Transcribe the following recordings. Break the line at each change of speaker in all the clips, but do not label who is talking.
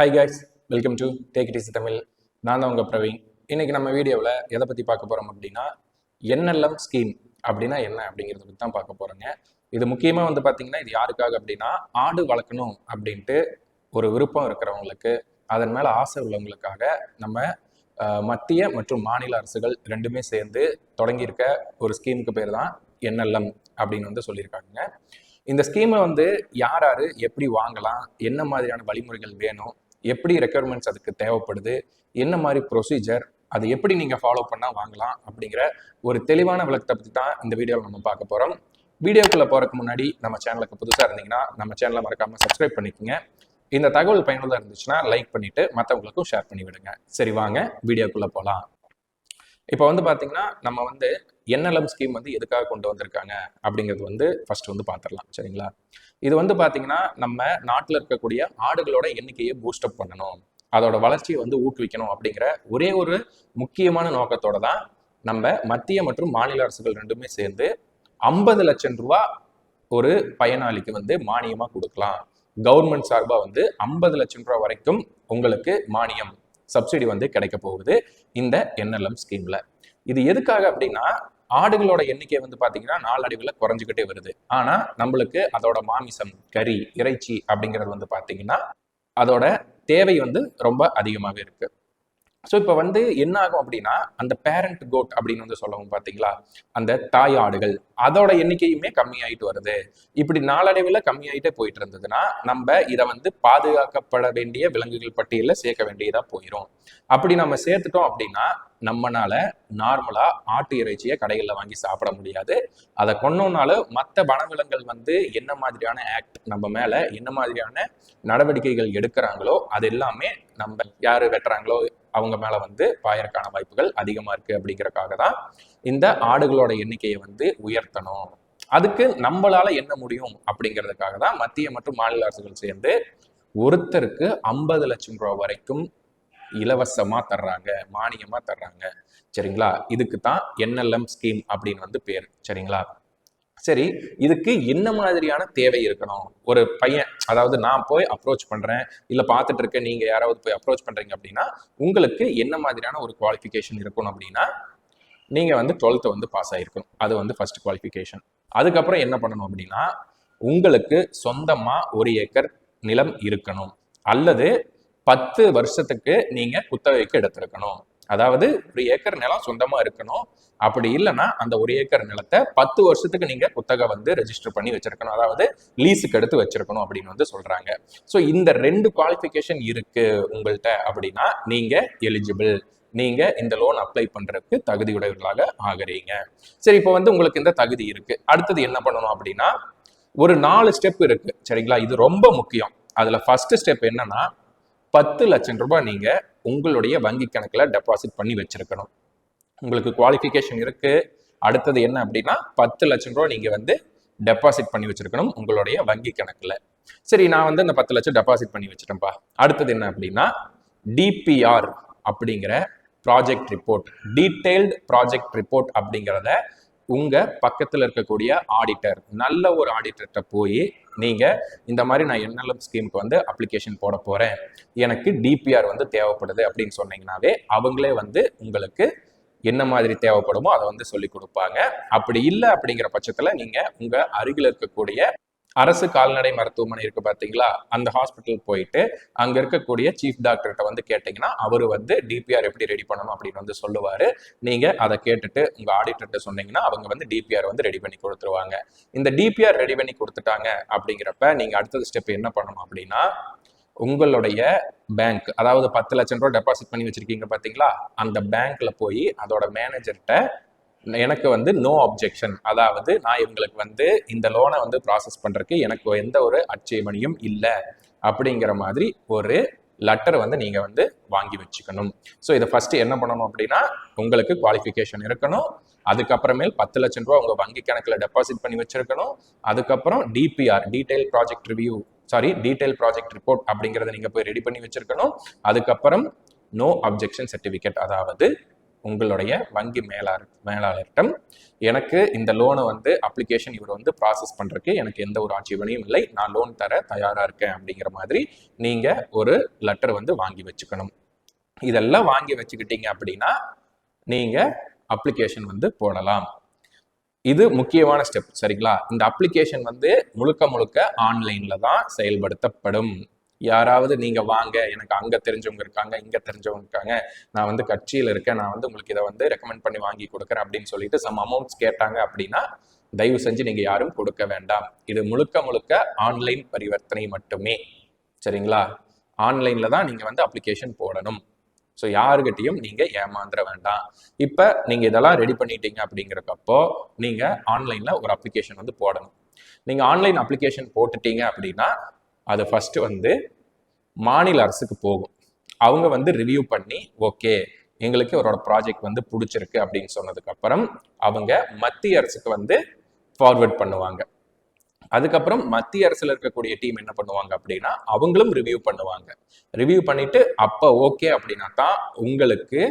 Hi guys welcome to take it easy Tamil நான் தான் உங்கள் பிரவீன். இன்னைக்கு நம்ம வீடியோவில் எதை பற்றி பார்க்க போகிறோம் அப்படின்னா என்எல்எம் ஸ்கீம் அப்படின்னா என்ன அப்படிங்கிறத பற்றி தான் பார்க்க போகிறோங்க இது முக்கியமாக வந்து பார்த்தீங்கன்னா இது யாருக்காக அப்படின்னா ஆடு வளர்க்கணும் அப்படின்ட்டு ஒரு விருப்பம் இருக்கிறவங்களுக்கு அதன் மேலே ஆசை உள்ளவங்களுக்காக நம்ம மத்திய மற்றும் மாநில அரசுகள் ரெண்டுமே சேர்ந்து தொடங்கியிருக்க ஒரு ஸ்கீமுக்கு பேர் தான் என்எல்எம் அப்படின்னு வந்து சொல்லியிருக்காங்க இந்த ஸ்கீமை வந்து யார் யார் எப்படி வாங்கலாம் என்ன மாதிரியான வழிமுறைகள் வேணும் எப்படி ரெக்குயர்மெண்ட்ஸ் அதுக்கு தேவைப்படுது? என்ன மாதிரி ப்ரொசீஜர் அதை எப்படி நீங்கள் ஃபாலோ பண்ணால் வாங்கலாம்? அப்படிங்கிற ஒரு தெளிவான விளக்கத்தை பற்றி தான் இந்த வீடியோவில் நம்ம பார்க்க போகிறோம் வீடியோக்குள்ளே போகிறதுக்கு முன்னாடி நம்ம சேனலுக்கு புதுசாக இருந்தீங்கன்னா நம்ம சேனலை மறக்காமல் சப்ஸ்கிரைப் பண்ணிக்கோங்க. இந்த தகவல் பயனுள்ளதாக இருந்துச்சுன்னா லைக் பண்ணிவிட்டு மற்றவங்களுக்கும் ஷேர் பண்ணி விடுங்க சரி வாங்க வீடியோக்குள்ளே போகலாம் இப்போ வந்து பார்த்தீங்கன்னா நம்ம வந்து என்எல்எம் ஸ்கீம் வந்து எதுக்காக கொண்டு வந்திருக்காங்க அப்படிங்கிறது வந்து ஃபர்ஸ்ட் வந்து பார்த்துடலாம் சரிங்களா? இது வந்து பார்த்தீங்கன்னா நம்ம நாட்டில் இருக்கக்கூடிய ஆடுகளோட எண்ணிக்கையை பூஸ்டப் பண்ணணும். அதோட வளர்ச்சியை வந்து ஊக்குவிக்கணும் அப்படிங்கிற ஒரே ஒரு முக்கியமான நோக்கத்தோட தான் நம்ம மத்திய மற்றும் மாநில அரசுகள் ரெண்டுமே சேர்ந்து ஐம்பது லட்சம் ரூபா ஒரு பயனாளிக்கு வந்து மானியமாக கொடுக்கலாம். கவர்மெண்ட் சார்பாக வந்து ஐம்பது லட்சம் ரூபா வரைக்கும் உங்களுக்கு மானியம் சப்சிடி வந்து கிடைக்க போகுது இந்த என்எல்எம் ஸ்கீம்ல இது எதுக்காக அப்படின்னா ஆடுகளோட எண்ணிக்கை வந்து பார்த்தீங்கன்னா நாளடைவில் குறைஞ்சிக்கிட்டே வருது. ஆனால் நம்மளுக்கு அதோட மாமிசம் கறி இறைச்சி அப்படிங்கிறது வந்து பார்த்தீங்கன்னா அதோட தேவை வந்து ரொம்ப அதிகமாகவே இருக்குது ஸோ இப்போ வந்து என்ன ஆகும் அப்படின்னா அந்த பேரண்ட் கோட் அப்படின்னு வந்து சொல்லவும் பார்த்தீங்களா அந்த தாய் ஆடுகள் அதோட எண்ணிக்கையுமே கம்மியாயிட்டு வருது. இப்படி நாளடைவில் கம்மியாயிட்டே போயிட்டு இருந்ததுன்னா நம்ம இதை வந்து பாதுகாக்கப்பட வேண்டிய விலங்குகள் பட்டியலில் சேர்க்க வேண்டியதாக போயிடும் அப்படி நம்ம சேர்த்துட்டோம் அப்படின்னா நம்மனால நார்மலா ஆட்டு இறைச்சியை கடைகளில் வாங்கி சாப்பிட முடியாது. அதை கொண்டோம்னாலும் மற்ற வனவிலங்குகள் வந்து என்ன மாதிரியான ஆக்ட் நம்ம மேல என்ன மாதிரியான நடவடிக்கைகள் எடுக்கிறாங்களோ அது எல்லாமே நம்ம யாரு வெட்டுறாங்களோ அவங்க மேலே வந்து பாயறக்கான வாய்ப்புகள் அதிகமாக இருக்குது அப்படிங்கிறக்காக தான் இந்த ஆடுகளோட எண்ணிக்கையை வந்து உயர்த்தணும். அதுக்கு நம்மளால என்ன முடியும் அப்படிங்கிறதுக்காக தான் மத்திய மற்றும் மாநில அரசுகள் சேர்ந்து ஒருத்தருக்கு ஐம்பது லட்சம் ரூபாய் வரைக்கும் இலவசமா தர்றாங்க மானியமா தர்றாங்க. சரிங்களா? இதுக்கு தான் என்எல்எம் ஸ்கீம் அப்படின்னு வந்து பேர். சரிங்களா? சரி இதுக்கு என்ன மாதிரியான தேவை இருக்கணும்? ஒரு பையன் அதாவது நான் போய் அப்ரோச் பண்றேன் இல்ல பார்த்துட்டு இருக்க நீங்க யாராவது போய் அப்ரோச் பண்றீங்க அப்படின்னா உங்களுக்கு என்ன மாதிரியான ஒரு குவாலிஃபிகேஷன் இருக்கணும் அப்படின்னா நீங்க வந்து டுவெல்த்து வந்து பாஸ் ஆயிருக்கணும். அது வந்து ஃபர்ஸ்ட் குவாலிஃபிகேஷன் அதுக்கப்புறம் என்ன பண்ணணும் அப்படின்னா உங்களுக்கு சொந்தமா ஒரு ஏக்கர் நிலம் இருக்கணும். அல்லது பத்து வருஷத்துக்கு நீங்க குத்தகைக்கு எடுத்திருக்கணும். அதாவது ஒரு ஏக்கர் நிலம் சொந்தமா இருக்கணும். அப்படி இல்லைன்னா அந்த ஒரு ஏக்கர் நிலத்தை பத்து வருஷத்துக்கு நீங்க குத்தகை வந்து ரெஜிஸ்டர் பண்ணி வச்சிருக்கணும். அதாவது லீஸுக்கு எடுத்து வச்சிருக்கணும் அப்படின்னு வந்து சொல்றாங்க. ஸோ இந்த ரெண்டு குவாலிஃபிகேஷன் இருக்கு உங்கள்கிட்ட அப்படின்னா நீங்க எலிஜிபிள் நீங்க இந்த லோன் அப்ளை பண்றதுக்கு தகுதியுடையவர்களாக ஆகுறீங்க. சரி இப்போ வந்து உங்களுக்கு இந்த தகுதி இருக்கு. அடுத்தது என்ன பண்ணணும் அப்படின்னா ஒரு நாலு ஸ்டெப் இருக்கு. சரிங்களா? இது ரொம்ப முக்கியம். அதுல ஃபர்ஸ்ட் ஸ்டெப் என்னன்னா பத்து லட்சம் ரூபாய் நீங்கள் உங்களுடைய வங்கி கணக்கில் டெபாசிட் பண்ணி வச்சிருக்கணும். உங்களுக்கு குவாலிஃபிகேஷன் இருக்குது அடுத்தது என்ன அப்படின்னா பத்து லட்சம் ரூபாய் நீங்கள் வந்து டெபாசிட் பண்ணி வச்சிருக்கணும் உங்களுடைய வங்கி கணக்கில். சரி நான் வந்து இந்த பத்து லட்சம் டெபாசிட் பண்ணி வச்சிட்டேன்ப்பா அடுத்தது என்ன அப்படின்னா டிபிஆர் அப்படிங்கிற project report detailed project report அப்படிங்கிறத உங்கள் பக்கத்தில் இருக்கக்கூடிய ஆடிட்டர் நல்ல ஒரு ஆடிட்டர்கிட்ட போய் நீங்கள் இந்த மாதிரி நான் என்எல்எம் ஸ்கீமுக்கு வந்து அப்ளிகேஷன் போட போகிறேன் எனக்கு டிபிஆர் வந்து தேவைப்படுது அப்படின்னு சொன்னீங்கன்னாவே அவங்களே வந்து உங்களுக்கு என்ன மாதிரி தேவைப்படுமோ அதை வந்து சொல்லி கொடுப்பாங்க. அப்படி இல்லை அப்படிங்கிற பட்சத்தில் நீங்கள் உங்கள் அருகில் இருக்கக்கூடிய அரசு கால்நடை மருத்துவமனை இருக்கு பாத்தீங்களா? அந்த ஹாஸ்பிட்டல் போயிட்டு அங்க இருக்கக்கூடிய சீஃப் டாக்டர்கிட்ட வந்து கேட்டீங்கன்னா அவர் வந்து டிபிஆர் எப்படி ரெடி பண்ணணும் அப்படின்னு வந்து சொல்லுவாரு. நீங்க அதை கேட்டுட்டு உங்க ஆடிட்டர்கிட்ட சொன்னீங்கன்னா அவங்க வந்து டிபிஆர் வந்து ரெடி பண்ணி கொடுத்துருவாங்க. இந்த டிபிஆர் ரெடி பண்ணி கொடுத்துட்டாங்க அப்படிங்கிறப்ப நீங்க அடுத்தது ஸ்டெப் என்ன பண்ணணும் அப்படின்னா உங்களுடைய பேங்க் அதாவது பத்து லட்சம் ரூபாய் டெபாசிட் பண்ணி வச்சிருக்கீங்க பாத்தீங்களா? அந்த பேங்க்ல போய் அதோட மேனேஜர்கிட்ட எனக்கு வந்து நோ அப்ஜெக்ஷன் அதாவது நான் இவங்களுக்கு வந்து இந்த லோனை வந்து ப்ராசஸ் பண்ணுறதுக்கு எனக்கு எந்த ஒரு அச்சயமணியும் இல்லை அப்படிங்கிற மாதிரி ஒரு லெட்டர் வந்து நீங்கள் வந்து வாங்கி வச்சுக்கணும். ஸோ இதை ஃபஸ்ட்டு என்ன பண்ணணும் அப்படின்னா உங்களுக்கு குவாலிஃபிகேஷன் இருக்கணும். அதுக்கப்புறமேல் பத்து லட்சம் ரூபா உங்கள் வங்கி கணக்கில் டெபாசிட் பண்ணி வச்சுருக்கணும். அதுக்கப்புறம் DPR detail project review sorry detail project report அப்படிங்கிறத நீங்கள் போய் ரெடி பண்ணி வச்சிருக்கணும். அதுக்கப்புறம் நோ அப்ஜெக்ஷன் சர்டிஃபிகேட் அதாவது உங்களுடைய வங்கி மேலாளர் மேலாளர்கிட்ட எனக்கு இந்த லோனை வந்து அப்ளிகேஷன் இவர் வந்து ப்ராசஸ் பண்ணுறதுக்கு எனக்கு எந்த ஒரு ஆட்சேபனையும் இல்லை. நான் லோன் தர தயாராக இருக்கேன் அப்படிங்கிற மாதிரி நீங்கள் ஒரு லெட்டர் வந்து வாங்கி வச்சுக்கணும். இதெல்லாம் வாங்கி வச்சுக்கிட்டீங்க அப்படின்னா நீங்கள் அப்ளிகேஷன் வந்து போடலாம். இது முக்கியமான ஸ்டெப் சரிங்களா? இந்த அப்ளிகேஷன் வந்து முழுக்க முழுக்க ஆன்லைனில் தான் செயல்படுத்தப்படும். யாராவது நீங்க வாங்க எனக்கு அங்க தெரிஞ்சவங்க இருக்காங்க இங்க தெரிஞ்சவங்க இருக்காங்க நான் வந்து கட்சியில இருக்கேன் நான் வந்து உங்களுக்கு இதை வந்து ரெக்கமெண்ட் பண்ணி வாங்கி கொடுக்குறேன் அப்படின்னு சொல்லிட்டு சம் அமௌண்ட்ஸ் கேட்டாங்க அப்படின்னா தயவு செஞ்சு நீங்க யாரும் கொடுக்க வேண்டாம். இது முழுக்க முழுக்க ஆன்லைன் பரிவர்த்தனை மட்டுமே. சரிங்களா? ஆன்லைன்ல தான் நீங்க வந்து அப்ளிகேஷன் போடணும். ஸோ யாருக்கிட்டையும் நீங்க ஏமாந்துட வேண்டாம். இப்போ நீங்க இதெல்லாம் ரெடி பண்ணிட்டீங்க அப்படிங்கிறக்கப்போ நீங்க ஆன்லைன்ல ஒரு அப்ளிகேஷன் வந்து போடணும். நீங்க ஆன்லைன் அப்ளிகேஷன் போட்டுட்டீங்க அப்படின்னா அது ஃபஸ்ட்டு வந்து மாநில அரசுக்கு போகும். அவங்க வந்து ரிவ்யூ பண்ணி ஓகே எங்களுக்கு அவரோட ப்ராஜெக்ட் வந்து பிடிச்சிருக்கு அப்படின்னு சொன்னதுக்கப்புறம் அவங்க மத்திய அரசுக்கு வந்து ஃபார்வர்ட் பண்ணுவாங்க. அதுக்கப்புறம் மத்திய அரசில் இருக்கக்கூடிய டீம் என்ன பண்ணுவாங்க அப்படின்னா அவங்களும் ரிவ்யூ பண்ணுவாங்க. ரிவ்யூ பண்ணிட்டு அப்போ ஓகே அப்படின்னா தான் உங்களுக்கு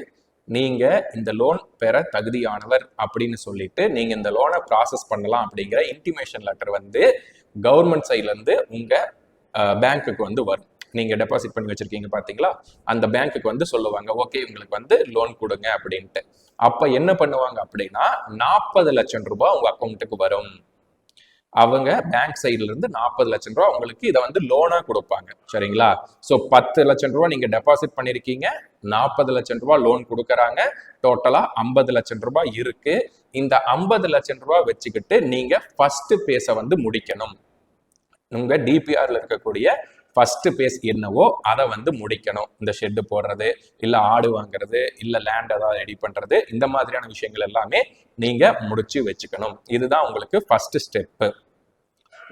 நீங்க இந்த லோன் பெற தகுதியானவர் அப்படின்னு சொல்லிட்டு நீங்க இந்த லோனை ப்ராசஸ் பண்ணலாம் அப்படிங்கிற இன்டிமேஷன் லெட்டர் வந்து கவர்மெண்ட் சைட்லேருந்து உங்கள் உங்க பேங்க்குக்கு வந்து வரும் நீங்க டெபாசிட் பண்ணி வச்சிருக்கீங்க பாத்தீங்களா? அந்த பேங்க்குக்கு வந்து சொல்லுவாங்க ஓகே உங்களுக்கு வந்து லோன் கொடுங்க அப்படின்ட்டு. அப்ப என்ன பண்ணுவாங்க அப்படின்னா நாற்பது லட்சம் ரூபாய் உங்க அக்கௌண்ட்டுக்கு வரும். அவங்க பேங்க் சைட்ல இருந்து நாற்பது லட்சம் ரூபா உங்களுக்கு இதை வந்து லோனா கொடுப்பாங்க. சரிங்களா? ஸோ பத்து லட்சம் ரூபா நீங்க டெபாசிட் பண்ணிருக்கீங்க நாற்பது லட்சம் ரூபா லோன் கொடுக்கறாங்க. டோட்டலா ஐம்பது லட்சம் ரூபாய் இருக்கு. இந்த ஐம்பது லட்சம் ரூபாய் வச்சுக்கிட்டு நீங்க ஃபர்ஸ்ட் பேச வந்து முடிக்கணும். உங்கள் டிபிஆரில் இருக்கக்கூடிய ஃபஸ்ட்டு பேஸ் என்னவோ அதை வந்து முடிக்கணும். இந்த ஷெட்டு போடுறது இல்லை ஆடு வாங்குறது இல்லை லேண்ட் ஏதாவது ரெடி பண்ணுறது இந்த மாதிரியான விஷயங்கள் எல்லாமே நீங்கள் முடிச்சு வச்சுக்கணும். இதுதான் உங்களுக்கு ஃபஸ்ட்டு ஸ்டெப்பு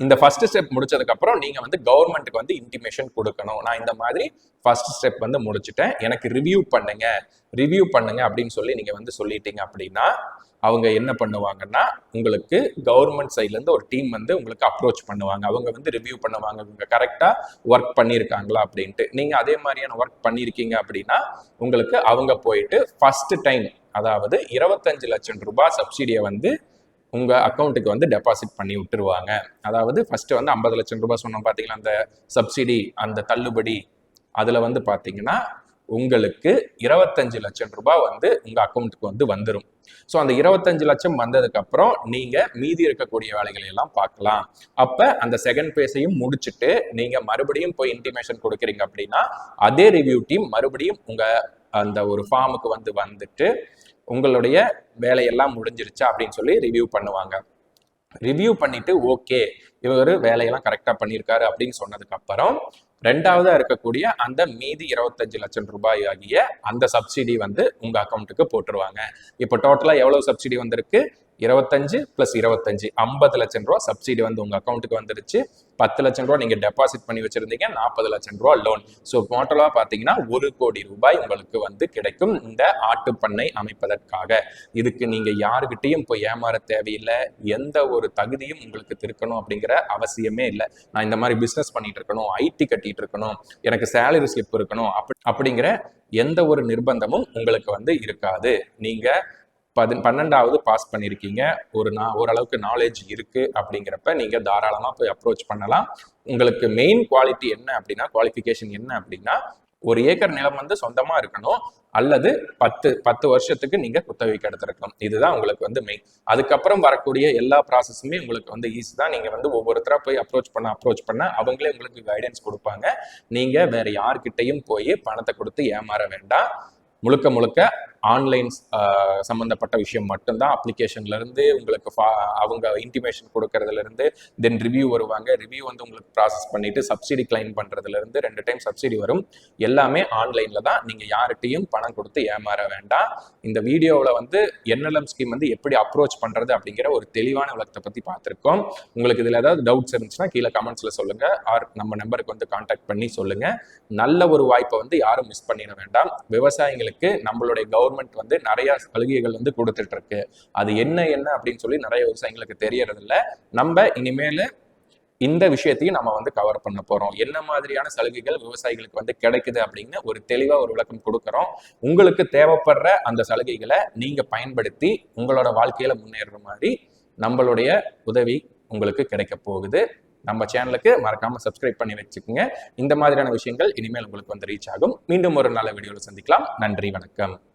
இந்த ஃபர்ஸ்ட் ஸ்டெப் முடிச்சதுக்கப்புறம் நீங்கள் வந்து கவர்மெண்ட்டுக்கு வந்து இன்டிமேஷன் கொடுக்கணும். நான் இந்த மாதிரி ஃபர்ஸ்ட் ஸ்டெப் வந்து முடிச்சுட்டேன். எனக்கு ரிவ்யூ பண்ணுங்க. ரிவ்யூ பண்ணுங்க அப்படின்னு சொல்லி நீங்கள் வந்து சொல்லிட்டீங்க அப்படின்னா அவங்க என்ன பண்ணுவாங்கன்னா உங்களுக்கு கவர்மெண்ட் சைட்லேருந்து ஒரு டீம் வந்து உங்களுக்கு அப்ரோச் பண்ணுவாங்க. அவங்க வந்து ரிவ்யூ பண்ணுவாங்க. இவங்க கரெக்டாக ஒர்க் பண்ணியிருக்காங்களா அப்படின்ட்டு. நீங்கள் அதே மாதிரியான ஒர்க் பண்ணியிருக்கீங்க அப்படின்னா உங்களுக்கு அவங்க போயிட்டு ஃபர்ஸ்ட் டைம் அதாவது இருபத்தஞ்சு லட்சம் ரூபாய் சப்சிடியை வந்து உங்கள் அக்கௌண்ட்டுக்கு வந்து டெபாசிட் பண்ணி விட்டுருவாங்க. அதாவது ஃபஸ்ட்டு வந்து ஐம்பது லட்சம் ரூபாய் சொன்னோம் பார்த்தீங்களா அந்த சப்சிடி அந்த தள்ளுபடி. அதில் வந்து பார்த்தீங்கன்னா உங்களுக்கு இருபத்தஞ்சு லட்சம் ரூபாய் வந்து உங்க அக்கௌண்ட்டுக்கு வந்து வந்துடும் ஸோ அந்த இருபத்தஞ்சு லட்சம் வந்ததுக்கு அப்புறம் நீங்க மீதி இருக்கக்கூடிய வேலைகளை எல்லாம் பார்க்கலாம். அப்ப அந்த செகண்ட் பேஸையும் முடிச்சுட்டு நீங்க மறுபடியும் போய் இன்டிமேஷன் கொடுக்குறீங்க அப்படின்னா அதே ரிவ்யூ டீம் மறுபடியும் உங்க அந்த ஒரு ஃபார்முக்கு வந்து வந்துட்டு உங்களுடைய வேலையெல்லாம் முடிஞ்சிருச்சா அப்படின்னு சொல்லி ரிவ்யூ பண்ணுவாங்க. ரிவ்யூ பண்ணிட்டு ஓகே இவர் வேலையெல்லாம் கரெக்டாக பண்ணியிருக்காரு அப்படின்னு சொன்னதுக்கு அப்புறம் ரெண்டாவதா இருக்கக்கூடிய அந்த மீதி இருபத்தஞ்சு லட்சம் ரூபாய் ஆகிய அந்த சப்சிடி வந்து உங்க அக்கௌண்ட்டுக்கு போட்டுருவாங்க. இப்போ டோட்டலா எவ்வளவு சப்சிடி வந்திருக்கு? இருபத்தஞ்சு பிளஸ் இருபத்தஞ்சு. ஐம்பது லட்சம் ரூபா சப்சிடி வந்து உங்க அக்கௌண்ட்டுக்கு வந்துருச்சு பத்து லட்சம் ரூபா நீங்க டெபாசிட் பண்ணி வச்சிருந்தீங்க. நாற்பது லட்சம் ரூபா லோன் ஸோ டோட்டலா பாத்தீங்கன்னா ஒரு கோடி ரூபாய் உங்களுக்கு வந்து கிடைக்கும் இந்த ஆட்டுப்பண்ணை அமைப்பதற்காக. இதுக்கு நீங்க யாருக்கிட்டையும் போய் ஏமாற தேவையில்லை. எந்த ஒரு தகுதியும் உங்களுக்கு திருக்கணும் அப்படிங்கிற அவசியமே இல்லை. நான் இந்த மாதிரி பிசினஸ் பண்ணிட்டு இருக்கணும் ஐடி கட்டிட்டு இருக்கணும் எனக்கு சேலரி ஸ்லிப் இருக்கணும் அப்படி அப்படிங்கிற எந்த ஒரு நிர்பந்தமும் உங்களுக்கு வந்து இருக்காது. நீங்க பதி பன்னெண்டாவது பாஸ் பண்ணியிருக்கீங்க ஒரு நா ஓரளவுக்கு நாலேஜ் இருக்குது அப்படிங்கிறப்ப நீங்கள் தாராளமாக போய் அப்ரோச் பண்ணலாம். உங்களுக்கு மெயின் குவாலிட்டி என்ன அப்படின்னா குவாலிஃபிகேஷன் என்ன அப்படின்னா ஒரு ஏக்கர் நிலம் வந்து சொந்தமா இருக்கணும். அல்லது பத்து பத்து வருஷத்துக்கு நீங்க குத்தகைக்கு எடுத்திருக்கணும். இதுதான் உங்களுக்கு வந்து மெயின் அதுக்கப்புறம் வரக்கூடிய எல்லா ப்ராசஸுமே உங்களுக்கு வந்து ஈஸி தான். நீங்க வந்து ஒவ்வொருத்தரா போய் அப்ரோச் பண்ண அப்ரோச் பண்ண அவங்களே உங்களுக்கு கைடன்ஸ் கொடுப்பாங்க. நீங்க வேற யார்கிட்டையும் போய் பணத்தை கொடுத்து ஏமாற வேண்டாம். முழுக்க முழுக்க ஆன்லைன் சம்மந்தப்பட்ட விஷயம் மட்டும்தான். அப்ளிகேஷன்லேருந்து உங்களுக்கு ஃபா அவங்க இன்டிமேஷன் கொடுக்கறதுலேருந்து தென் ரிவ்யூ வருவாங்க. ரிவ்யூ வந்து உங்களுக்கு ப்ராசஸ் பண்ணிவிட்டு சப்சிடி கிளைம் பண்ணுறதுலேருந்து ரெண்டு டைம் சப்சிடி வரும். எல்லாமே ஆன்லைனில் தான். நீங்கள் யார்கிட்டையும் பணம் கொடுத்து ஏமாற வேண்டாம். இந்த வீடியோவில் வந்து என்எல்எம் ஸ்கீம் வந்து எப்படி அப்ரோச் பண்ணுறது அப்படிங்கிற ஒரு தெளிவான விளக்கத்தை பற்றி பார்த்துருக்கோம். உங்களுக்கு இதில் ஏதாவது டவுட்ஸ் இருந்துச்சுன்னா கீழே கமெண்ட்ஸில் சொல்லுங்கள் ஆர் நம்ம நம்பருக்கு வந்து காண்டாக்ட் பண்ணி சொல்லுங்கள் நல்ல ஒரு வாய்ப்பை வந்து யாரும் மிஸ் பண்ணிட வேண்டாம். விவசாயிகளுக்கு நம்மளுடைய கவர்மெண்ட் கவர்மெண்ட் வந்து நிறைய சலுகைகள் வந்து கொடுத்துட்டு இருக்கு அது என்ன என்ன அப்படின்னு சொல்லி நிறைய விவசாயிகளுக்கு தெரியறதில்ல. நம்ம இனிமேல் இந்த விஷயத்தையும் நம்ம வந்து கவர் பண்ண போறோம். என்ன மாதிரியான சலுகைகள் விவசாயிகளுக்கு வந்து கிடைக்குது அப்படின்னு ஒரு தெளிவா ஒரு விளக்கம் கொடுக்குறோம். உங்களுக்கு தேவைப்படுற அந்த சலுகைகளை நீங்க பயன்படுத்தி உங்களோட வாழ்க்கையில முன்னேறுற மாதிரி நம்மளுடைய உதவி உங்களுக்கு கிடைக்க போகுது. நம்ம சேனலுக்கு மறக்காம சப்ஸ்கிரைப் பண்ணி வச்சுக்கோங்க. இந்த மாதிரியான விஷயங்கள் இனிமேல் உங்களுக்கு வந்து ரீச் ஆகும். மீண்டும் ஒரு நல்ல வீடியோவில் சந்திக்கலாம். நன்றி வணக்கம்.